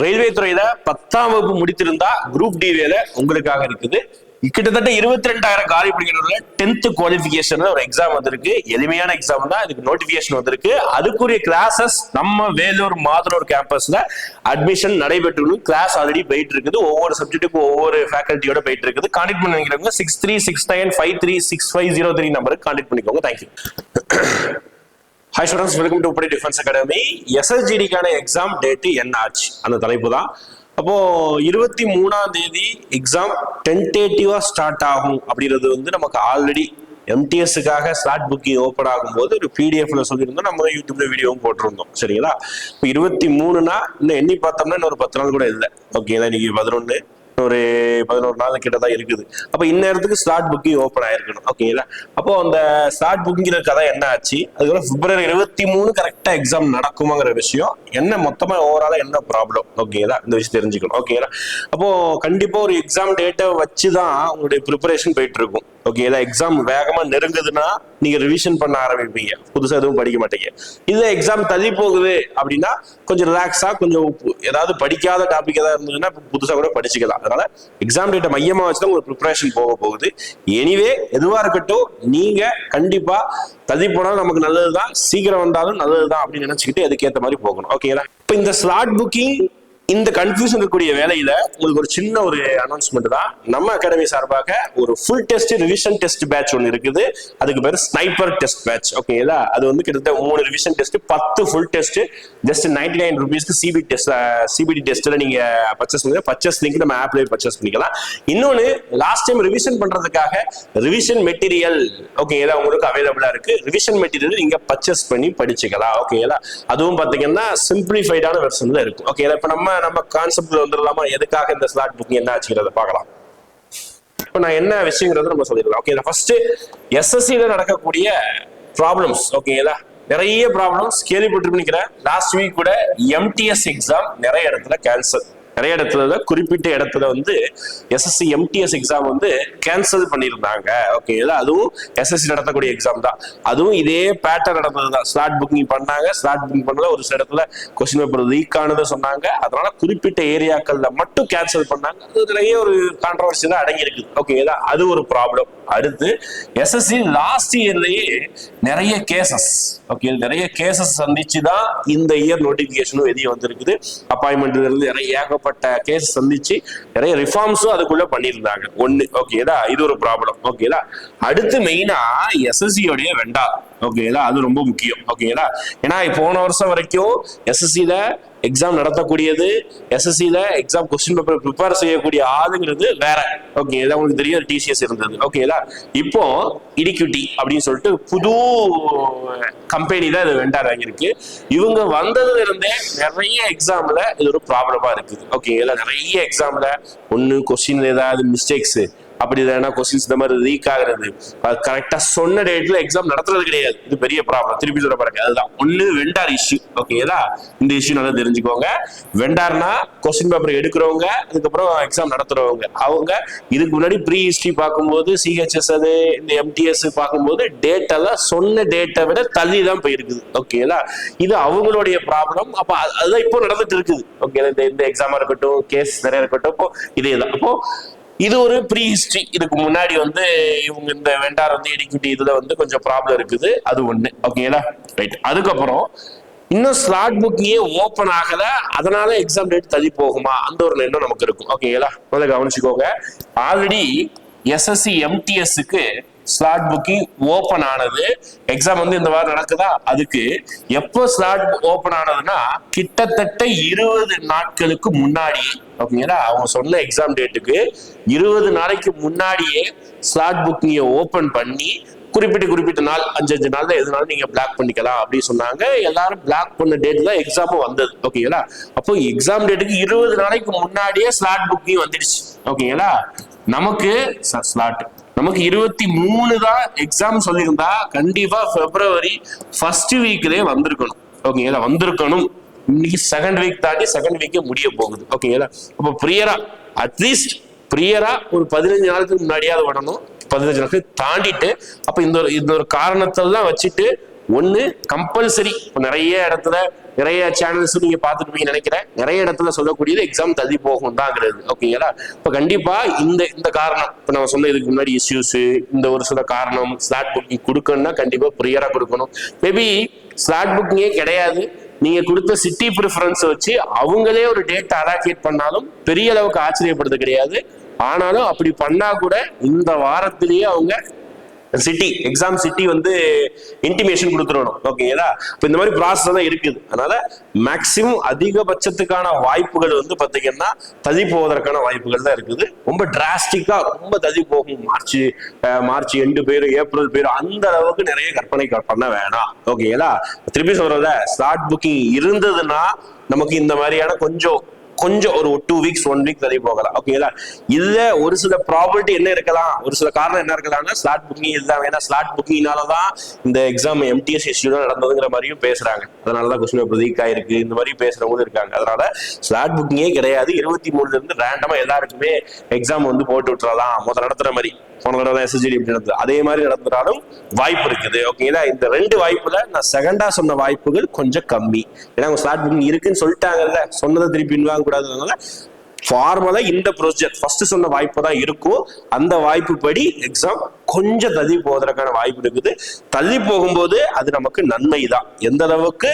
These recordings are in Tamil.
ரயில்வே துறையில பத்தாம் வகுப்பு முடித்திருந்தா குரூப் டி வேலை உங்களுக்காக இருக்குது. கிட்டத்தட்ட இருபத்தி ரெண்டாயிரம் காலி பிடிக்கிறதுல டென்த் குவாலிபிகேஷன் ஒரு எக்ஸாம் வந்திருக்கு. எளிமையான எக்ஸாம் தான். இதுக்கு நோட்டிபிகேஷன் வந்திருக்கு. அதுக்குரிய கிளாஸஸ் நம்ம வேலூர் மாதனூர் கேம்பஸ்ல அட்மிஷன் நடைபெற்று கிளாஸ் ஆல்ரெடி போயிட்டு இருக்குது. ஒவ்வொரு சப்ஜெக்ட்டுக்கும் ஒவ்வொரு ஃபேக்கல்ட்டியோட போயிட்டு இருக்குது. கான்டெக்ட் பண்ணி six three six nine five three six five zero three நம்பருக்கு கான்டெக்ட் பண்ணிக்கோங்க. Thank you hi students welcome to Padi defence academy எஸ்எஸ்ஜிடிக்கான exam date என்ன ஆச்சு அந்த தலைப்பு தான். அப்போ இருபத்தி மூணாம் தேதி எக்ஸாம் டென்டேட்டிவா ஸ்டார்ட் ஆகும் அப்படிங்கிறது வந்து நமக்கு ஆல்ரெடி எம்டிஎஸ்க்காக ஸ்லாட் புக்கிங் ஓப்பன் ஆகும்போது ஒரு பிடிஎஃப்ல சொல்லியிருந்தோம். நம்ம யூடியூப்ல வீடியோவும் போட்டிருந்தோம். சரிங்களா? இப்போ இருபத்தி மூணுனா இன்னும் எண்ணி பார்த்தோம்னா இன்னொரு பத்து நாள் கூட இல்லை. ஓகேங்களா இன்னைக்கு பதினொன்று ஒரு பதினோரு நாள் கிட்ட தான் இருக்குது. அப்ப இந்நேரத்துக்கு ஸ்லாட் புக்கிங் ஓப்பன் ஆயிருக்கணும். ஓகேங்களா அப்போ அந்த ஸ்லாட் புக்கிங்கிற கதை என்ன ஆச்சு? அதுக்கப்புறம் பிப்ரவரி இருபத்தி மூணு கரெக்டா எக்ஸாம் நடக்குமாங்கிற விஷயம் என்ன மொத்தமா ஓவராலா என்ன ப்ராப்ளம் ஓகேங்களா இந்த விஷயம் தெரிஞ்சுக்கணும். ஓகேங்களா அப்போ கண்டிப்பா ஒரு எக்ஸாம் டேட்டை வச்சுதான் உங்களுடைய ப்ரிப்பரேஷன் போயிட்டு இருக்கும். ஓகேங்களா எக்ஸாம் வேகமா நெருங்குதுன்னா நீங்க ரிவிஷன் பண்ண ஆரம்பிப்பீங்க. புதுசா எதுவும் படிக்க மாட்டீங்க. இது எக்ஸாம் தள்ளி போகுது அப்படின்னா கொஞ்சம் ரிலாக்ஸா கொஞ்சம் ஏதாவது படிக்காத டாபிக் ஏதாவது இருந்ததுன்னா புதுசா கூட படிச்சுக்கலாம். அதனால எக்ஸாம் டேட்டை மையமா வச்சு தான் உங்களுக்கு ப்ரிப்பரேஷன் போக போகுது. எனிவே எதுவா இருக்கட்டும் நீங்க கண்டிப்பா தள்ளி போனாலும் நமக்கு நல்லதுதான். சீக்கிரம் வந்தாலும் நல்லதுதான் அப்படின்னு நினைச்சுக்கிட்டு அதுக்கேற்ற மாதிரி போகணும். ஓகேங்களா இப்போ இந்த ஸ்லாட் புக்கிங் இந்த கன்ஃபியூஷன் இருக்கக்கூடிய வேலையில உங்களுக்கு ஒரு சின்ன ஒரு அனௌன்ஸ்மெண்ட் தான். நம்ம அகாடமி சார்பாக ஒரு full test revision test batch ஒன்று இருக்குது. அதுக்கு பேர் ஸ்னைப்பர் டெஸ்ட் பேட்ச் ஓகேங்களா அது வந்து கிட்டத்தட்ட மூணு ரிவிஷன் டெஸ்ட் பத்து full test just ninety nine ருபீஸ்க்கு C B test C B T டெஸ்ட்ல நீங்க பர்ச்சேஸ் பண்ணுங்க. பர்ச்சேஸ் லிங்க் நம்ம ஆப்ல பர்ச்சேஸ் பண்ணிக்கலாம். இன்னொன்னு லாஸ்ட் டைம் ரிவிஷன் பண்றதுக்காக ரிவிஷன் மெட்டீரியல் ஓகேங்களா உங்களுக்கு அவைலபிளா இருக்கு. ரிவிஷன் மெட்டீரியல் நீங்க பர்ச்சேஸ் பண்ணி படிச்சுக்கலாம். ஓகேங்களா அதுவும் பாத்தீங்கன்னா சிம்பிளிஃபைடான வெர்ஷன்ல இருக்கும். ஓகேங்களா இப்ப நம்ம நம்ம கான்செப்ட்ல வந்துடலாமா? எதுக்காக இந்த ஸ்லாட் புக்கிங் என்ன ஆச்சுங்கிறத பார்க்கலாம். இப்போ நான் என்ன விஷயங்கிறத நம்ம சொல்லிடலாம். ஓகே ஃபர்ஸ்ட் எஸ்எஸ்சியில நடக்கக்கூடிய ப்ராப்ளம்ஸ் ஓகேங்களா நிறைய ப்ராப்ளம்ஸ் கேள்விப்பட்டிருப்பீங்க லாஸ்ட் வீக் கூட எம்டிஎஸ் எக்ஸாம் நிறைய இடத்துல கேன்சல் நிறைய இடத்துல குறிப்பிட்ட இடத்துல வந்து எஸ்எஸ்சி எம்டிஎஸ் எக்ஸாம் வந்து கேன்சல் பண்ணியிருந்தாங்க. ஓகேங்களா அதுவும் எஸ்எஸ்சி நடத்தக்கூடிய எக்ஸாம் தான். அதுவும் இதே பேட்டர்ன் நடந்தது தான். ஸ்லாட் புக்கிங் பண்ணாங்க ஸ்லாட் புக்கிங் பண்ணல ஒரு சில இடத்துல கொஸ்டின் பேப்பர் லீக் ஆனது சொன்னாங்க. அதனால குறிப்பிட்ட ஏரியாக்கள்ல மட்டும் கேன்சல் பண்ணாங்க. அது நிறைய ஒரு கான்ட்ரவர்சி தான் அடங்கியிருக்கு. இருக்குது ஓகேங்களா அது ஒரு ப்ராப்ளம் அடுத்து எஸ்எஸ்சி லாஸ்ட் இயர்லயே நிறைய கேசஸ் ஓகே நிறைய கேசஸ் சந்திச்சு தான் இந்த இயர் நோட்டிபிகேஷனும் வெளியே வந்திருக்குது. அப்பாயின்மெண்ட்ல இருந்து நிறைய ஏகப்பட்ட கேஸ் சந்திச்சு நிறைய ரிஃபார்ம்ஸும் அதுக்குள்ள பண்ணியிருந்தாங்க. ஒன்னு ஓகேதா இது ஒரு ப்ராப்ளம் ஓகேதா அடுத்து மெயினா எஸ்எஸ்சியோடைய வெண்டா ஓகேங்களா அது ரொம்ப முக்கியம் ஓகேங்களா ஏன்னா போன வருஷம் வரைக்கும் எஸ்எஸ்சியில எக்ஸாம் நடத்தக்கூடியது எஸ்எஸ்சியில எக்ஸாம் கொஸ்டின் பேப்பர் ப்ரிப்பேர் செய்யக்கூடிய ஆளுங்கிறது வேற. ஓகே இதான் உங்களுக்கு தெரியும் டிசிஎஸ் இருந்தது. ஓகேங்களா இப்போ இடிக்யூட்டி அப்படின்னு சொல்லிட்டு புது கம்பெனி தான் இது வெண்டார் வாங்கியிருக்கு இவங்க வந்ததுல இருந்தே நிறைய எக்ஸாம்ல இது ஒரு ப்ராப்ளமா இருக்குது. ஓகேங்களா நிறைய எக்ஸாம்ல ஒன்னு கொஸ்டின்ல ஏதாவது மிஸ்டேக்ஸ் அப்படி இல்லைன்னா கொஸ்டின்ஸ் இந்த மாதிரி லீக் ஆகுறது. அது கரெக்டா சொன்ன டேட்ல எக்ஸாம் நடத்துறது கிடையாது. இது பெரிய ப்ராப்ளம் திருப்பி சொல்ல பாருங்க. அதுதான். ஒண்ணு வெண்டார் இஷ்யூ ஓகேதா இந்த இஷ்யூ நல்லா தெரிஞ்சுக்கோங்க. வெண்டார்னா கொஸ்டின் பேப்பர் எடுக்கிறவங்க அதுக்கப்புறம் எக்ஸாம் நடத்துறவங்க. அவங்க இதுக்கு முன்னாடி ப்ரீ ஹிஸ்டரி பார்க்கும்போது சிஹெச்எஸ் அது இந்த எம்டிஎஸ் பார்க்கும்போது டேட்டெல்லாம் சொன்ன டேட்டை விட தள்ளி தான் போயிருக்குது. ஓகேங்களா இது அவங்களுடைய ப்ராப்ளம் அப்ப அதுதான் இப்போ நடந்துட்டு இருக்குது. ஓகே இந்த இந்த எக்ஸாமா இருக்கட்டும் கேஸ் நிறைய இருக்கட்டும். இப்போ இதே தான். அப்போ இது ஒரு ப்ரீ ஹிஸ்டரி இதுக்கு முன்னாடி வந்து இவங்க இந்த வெண்டார் வந்து எடிக்யூட்டி இதுல வந்து கொஞ்சம் ப்ராப்ளம் இருக்குது. அது ஒண்ணு. ஓகேங்களா ரைட் அதுக்கப்புறம் இன்னும் ஸ்லாட் புக்கிங்கே ஓப்பன் ஆகல. அதனால எக்ஸாம் டேட் தள்ளி போகுமா? அந்த ஒரு எண்ணம் நமக்கு இருக்கும். ஓகேங்களா முதல்ல கவனிச்சுக்கோங்க. ஆல்ரெடி எஸ்எஸ்சி எம்டிஎஸ்க்கு ஸ்லாட் புக்கிங் ஓபன் ஆனது. எக்ஸாம் வந்து இந்த வாரம் நடக்குதா? அதுக்கு எப்போ ஸ்லாட் ஓபன் ஆனதுன்னா கிட்டத்தட்ட இருபது நாட்களுக்கு முன்னாடி ஓகேங்களா? அவங்க சொன்ன எக்ஸாம் டேட்டுக்கு இருபது நாளைக்கு முன்னாடியே ஸ்லாட் புக்கிங்கை ஓபன் பண்ணி குறிப்பிட்ட குறிப்பிட்ட நாள் அஞ்சு அஞ்சு நாள்ல எதுனாலும் நீங்க பிளாக் பண்ணிக்கலாம் அப்படின்னு சொன்னாங்க. எல்லாரும் பிளாக் பண்ண டேட் தான் எக்ஸாமும் வந்தது ஓகேங்களா? அப்போ எக்ஸாம் டேட்டுக்கு இருபது நாளைக்கு முன்னாடியே ஸ்லாட் புக்கிங் வந்துடுச்சு ஓகேங்களா? நமக்கு ஸ்லாட் நமக்கு இருபத்தி மூணு தான் எக்ஸாம் சொல்லியிருந்தா கண்டிப்பா பிப்ரவரி ஃபர்ஸ்ட் வீக்லயே வந்திருக்கணும். ஓகேங்களா வந்திருக்கணும். இன்னைக்கு செகண்ட் வீக் தாண்டி செகண்ட் வீக்கே முடிய போகுது. ஓகேங்களா அப்போ பிரியரா அட்லீஸ்ட் பிரியரா ஒரு பதினஞ்சு நாளுக்கு முன்னாடியாவது விடணும் பதினஞ்சு நாளுக்கு தாண்டிட்டு அப்ப இந்த ஒரு இந்த ஒரு காரணத்தெல்லாம் வச்சுட்டு ஒன்று கம்பல்சரி நிறைய இடத்துல நிறைய சேனல்ஸ் நீங்க பார்த்துருப்பீங்க நினைக்கிறேன். நிறைய இடத்துல சொல்லக்கூடியது எக்ஸாம் தள்ளி போகும் தாங்கிறது ஓகேங்களா இப்ப கண்டிப்பா இந்த இந்த காரணம் இப்ப நம்ம சொன்ன இதுக்கு முன்னாடி இஷ்யூஸ் இந்த ஒரு சில காரணம் ஸ்லாட் புக்கிங் கொடுக்கணும்னா கண்டிப்பா ப்ரியரா கொடுக்கணும். மேபி ஸ்லாட் புக்கிங்கே கிடையாது. நீங்க கொடுத்த சிட்டி ப்ரிஃபரன்ஸ் வச்சு அவங்களே ஒரு டேட்டை அலாகேட் பண்ணாலும் பெரிய அளவுக்கு ஆச்சரியப்படுறது கிடையாது. ஆனாலும் அப்படி பண்ணா கூட இந்த வாரத்திலேயே அவங்க சிட்டி எக்ஸாம் சிட்டி வந்து இன்டிமேஷன் கொடுத்துடணும். ஓகேங்களா இப்போ இந்த மாதிரி ப்ராசஸ் தான் இருக்குது. அதனால மேக்சிமம் அதிகபட்சத்துக்கான வாய்ப்புகள் வந்து பார்த்தீங்கன்னா தள்ளி போவதற்கான வாய்ப்புகள் தான் இருக்குது. ரொம்ப டிராஸ்டிக்காக ரொம்ப தள்ளி போகும். மார்ச் மார்ச் எண்டு பேர் ஏப்ரல் பேர் அந்த அளவுக்கு நிறைய கற்பனை பண்ண வேணாம். ஓகேங்களா திருப்பி சொல்றத ஸ்லாட் புக்கிங் இருந்ததுன்னா நமக்கு இந்த மாதிரியான கொஞ்சம் கொஞ்சம் ஒரு டூ வீக்ஸ் ஒன் வீக் தள்ளி போகலாம். ஓகேங்களா இதுல ஒரு சில ப்ராபர்ட்டி என்ன இருக்கலாம்? ஒரு சில காரணம் என்ன இருக்கலாம்னா ஸ்லாட் புக்கிங் இதுதான். ஏன்னா ஸ்லாட் புக்கிங்னால தான் இந்த எக்ஸாம் எம்டிஎஸ் இஷ்யூ நடந்ததுங்கிற மாதிரியும் பேசுறாங்க. அதனால தான் கொஸ்டின் பேப்பர் லீக் ஆயிருக்கு. இந்த மாதிரி பேசுறவங்க இருக்காங்க. அதனால ஸ்லாட் புக்கிங்கே கிடையாது. இருபத்தி மூணுல இருந்து ரேண்டமா எல்லாருக்குமே எக்ஸாம் வந்து போட்டு விட்டுறலாம். முதல் நடத்துற மாதிரி. போன தடவை தான் எஸ்எஸ்ஜிடி இப்படி நடந்தது. அதே மாதிரி நடந்துட்டாலும் வாய்ப்பு இருக்குது. ஓகேங்களா இந்த ரெண்டு வாய்ப்புல நான் செகண்டா சொன்ன வாய்ப்புகள் கொஞ்சம் கம்மி. ஏன்னா அவங்க ஸ்லாட் புக்கிங் இருக்குன்னு சொல்லிட்டாங்கல்ல. சொன்னதை திருப்பி வாங்க கூடாதுனால ஃபார்மலா இந்த ப்ரொசீஜர் ஃபர்ஸ்ட் சொன்ன வாய்ப்பு தான் இருக்கும். அந்த வாய்ப்பு படி எக்ஸாம் கொஞ்சம் தள்ளி போவதற்கான வாய்ப்பு இருக்குது. தள்ளி போகும்போது அது நமக்கு நன்மை தான். எந்த அளவுக்கு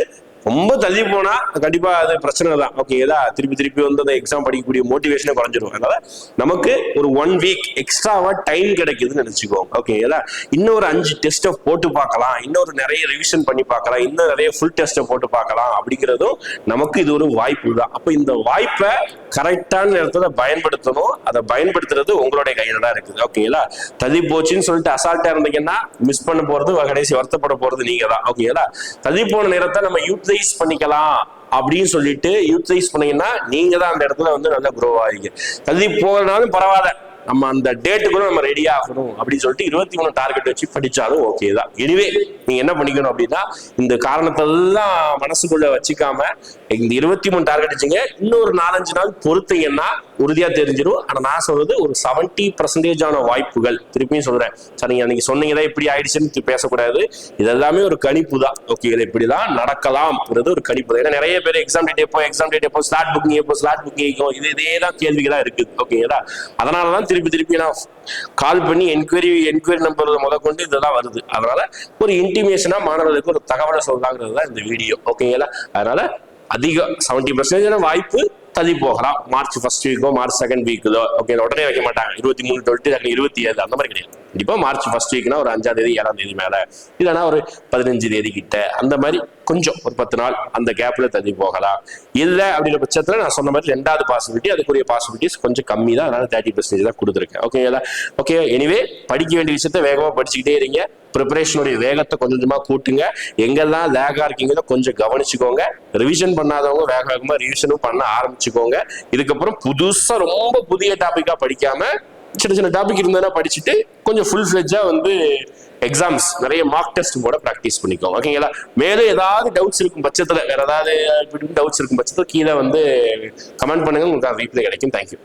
ரொம்ப தள்ளி போனா கண்டிப்பா அது பிரச்சனை தான். ஓகேதா திருப்பி திருப்பி வந்து அந்த எக்ஸாம் படிக்கக்கூடிய மோட்டிவேஷனே குறைஞ்சிரும். அதனால நமக்கு ஒரு ஒன் வீக் எக்ஸ்ட்ராவா டைம் கிடைக்குதுன்னு நினைச்சுக்கோங்க. ஓகேதா இன்னும் ஒரு அஞ்சு டெஸ்ட்டை போட்டு பார்க்கலாம். இன்னொரு நிறைய ரிவிஷன் பண்ணி பார்க்கலாம். இன்னும் நிறைய ஃபுல் டெஸ்ட்டை போட்டு பார்க்கலாம். அப்படிங்கிறதும் நமக்கு இது ஒரு வாய்ப்பு தான். அப்போ இந்த வாய்ப்பை கரெக்டான நேரத்தில் பயன்படுத்தணும். அதை பயன்படுத்துறது உங்களுடைய கையில தான் இருக்குது. ஓகேங்களா தள்ளி போச்சுன்னு சொல்லிட்டு அசால்ட்டா இருந்தீங்கன்னா மிஸ் பண்ண போறது கடைசி வருத்தப்பட போறது நீங்க தான் ஓகேங்களா தள்ளி போன நேரத்தை நம்ம யூட்டிலைஸ் பண்ணிக்கலாம் அப்படின்னு சொல்லிட்டு யூட்டிலைஸ் பண்ணீங்கன்னா நீங்க தான் அந்த இடத்துல வந்து நல்லா குரோ ஆவீங்க. தள்ளி போனாலும் பரவாயில்ல. நம்ம அந்த டேட்டுக்குள்ள நம்ம ரெடி ஆகணும் அப்படின்னு சொல்லிட்டு இருபத்தி மூணு டார்கெட் வச்சு படிச்சாலும் ஓகே தான். எனிவே நீங்க என்ன பண்ணிக்கணும் அப்படின்னா இந்த காரணத்தெல்லாம் மனசுக்குள்ள வச்சுக்காம இந்த இருபத்தி மூணு டார்கெட் வச்சுங்க. இன்னொரு நாலஞ்சு நாள் பொறுத்தீங்கன்னா உறுதியா தெரிஞ்சிடும் ஆனா நான் சொல்றது ஒரு செவன்டி பர்சன்டேஜ் ஆன வாய்ப்புகள். திருப்பியும் சொல்றேன். சார் நீங்க அன்றைக்கி சொன்னீங்க இப்படி ஆயிடுச்சுன்னு பேசக்கூடாது. இது எல்லாமே ஒரு கணிப்பு தான் ஓகே இது இப்படிதான் நடக்கலாம்ங்கிறது ஒரு கணிப்பு தான். ஏன்னா நிறைய பேர் எக்ஸாம் டேட் எப்போ எக்ஸாம் டேட் எப்போ ஸ்லாட் புக்கிங் எப்போ ஸ்லாட் புக்கிங் இது இதே தான் கேள்விகளா இருக்குது. ஓகேங்களா அதனால தான் திருப்பி திருப்பி நான் கால் பண்ணி என்கொயரி என்கொயரி நம்பர் முத கொண்டு இதெல்லாம் வருது. அதனால ஒரு இன்டிமேஷனா மாணவர்களுக்கு ஒரு தகவலை சொல்லலாங்கிறது தான் இந்த வீடியோ ஓகேங்களா அதனால அதிக செவன்டி பர்சன்டேஜ் வாய்ப்பு தள்ளி போகலாம். மார்ச் ஃபர்ஸ்ட் வீக்கோ மார்ச் செகண்ட் வீக்கோ ஓகே உடனே வைக்க மாட்டாங்க. இருபத்தி மூணு டுவெண்ட்டி இருபத்தி ஏழு அந்த மாதிரி கிடையாது. கண்டிப்பாக மார்ச் ஃபர்ஸ்ட் வீக்னா ஒரு அஞ்சாம் தேதி ஏழாம் தேதி மேலே. இல்லைன்னா ஒரு பதினஞ்சு தேதி கிட்ட. அந்த மாதிரி கொஞ்சம் ஒரு பத்து நாள் அந்த கேப்பில் தள்ளி போகலாம். இல்லை அப்படிங்கிற பட்சத்தில் நான் சொன்ன மாதிரி ரெண்டாவது பாசிபிலிட்டி அதுக்குரிய பாசிபிலிட்டிஸ் கொஞ்சம் கம்மி தான். அதனால தேர்ட்டி பர்சன்டேஜ் தான் கொடுத்துருக்கேன். ஓகேங்களா ஓகே எனிவே படிக்க வேண்டிய விஷயத்த வேகமாக படிச்சுக்கிட்டே இருங்க. ப்ரிப்பரேஷனுடைய வேகத்தை கொஞ்சம் கொஞ்சமாக கூட்டுங்க. எங்கெல்லாம் லேகாக இருக்கீங்களோ கொஞ்சம் கவனிச்சுக்கோங்க. ரிவிஷன் பண்ணாதவங்க வேக வேகமாக ரிவிஷனும் பண்ண ஆரம்பிச்சுக்கோங்க. இதுக்கப்புறம் புதுசாக ரொம்ப புதிய டாப்பிக்காக படிக்காமல் சின்ன சின்ன டாபிக் இருந்ததுன்னா படிச்சுட்டு கொஞ்சம் ஃபுல் ஃபிளெஜ்ஜா வந்து எக்ஸாம்ஸ் நிறைய மார்க் டெஸ்ட் கூட ப்ராக்டிஸ் பண்ணிக்கோங்க. ஓகேங்களா மேலும் ஏதாவது டவுட்ஸ் இருக்கும் பட்சத்தில் வேறு ஏதாவது டவுட்ஸ் இருக்கும் பட்சத்தில் கீழே வந்து கமெண்ட் பண்ணுங்கள் உங்களுக்கு ரீப்ளை கிடைக்கும். தேங்க்யூ